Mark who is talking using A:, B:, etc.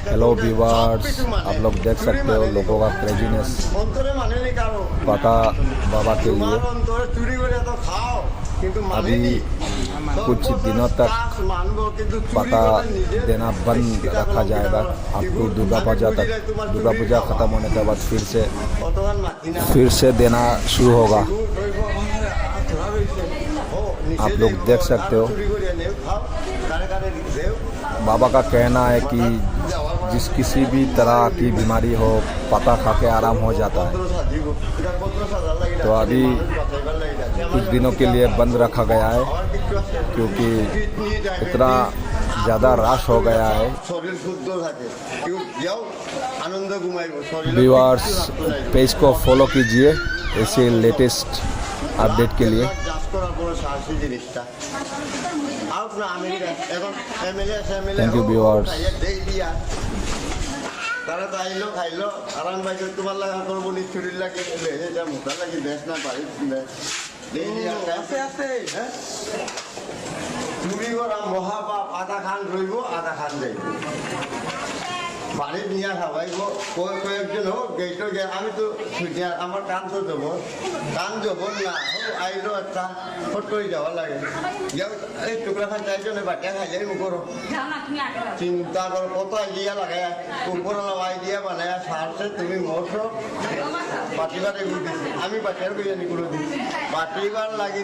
A: Hello viewers आप लोग देख सकते हो लोगों का क्रेजीनेस पता बाबा के लिए। अभी कुछ
B: दिनों
A: तक पता देना बंद रखा जाएगा। आपको
B: तो
A: दुर्गा पूजा तक। दुर्गा पूजा ख़त्म होने के बाद फिर से फिर से देना शुरू होगा। आप लोग देख सकते हो। बाबा का कहना है कि जिस किसी भी तरह की बीमारी हो पता खा के आराम हो जाता है
B: পত্র সাজিব। এটা পত্র সাজার লাগি
A: তো
B: রাখছে,
A: अभी
B: মানুষ বাঁচাইবার লাগি রাখছে।
A: कुछ दिनों के लिए बंद रखा गया है
B: আমার কিছু আছে।
A: क्योंकि
B: কিডনি,
A: इतना
B: ডায়াবেটিস,
A: ज़्यादा रश हो गया है
B: শরীর শুদ্ধ থাকে কেউ যাও আনন্দ ঘুমাইব শরীর
A: व्यूअर्स पेज को फॉलो कीजिए ऐसे लेटेस्ट अपडेट के लिए
B: চাষ করার কোনো তারা তো আইলো খাইলো। আরাম পাইছে তোমার লাগা করব নিচুরির লাগে এটা মোটা লাগি বেশ না পারি দেই আছে আছে। হ্যাঁ? চুরি করা মহাপাপ আধা খান রইব আধা খান যাইব বাড়ির নিয়ে কয় কয়েকজন হোক গেইটো গে আমি তো আমার কান তো দেবো। কান দেবো না হোক আইলো একটা ফট করে যাওয়া লাগে। যাও এই টুকরা খান চাইজনে বাটিয়া
C: তুমি আগে যাও।
B: চিন্তা করো কত আইডিয়া লাগে। উপরওয়ালা আইডিয়া বানায় সারছে তুমি মরছো। বাটিবার এগুলো দিছি আমি বাটিয়ার বিরিয়ানি করে দিই বাটিবার লাগি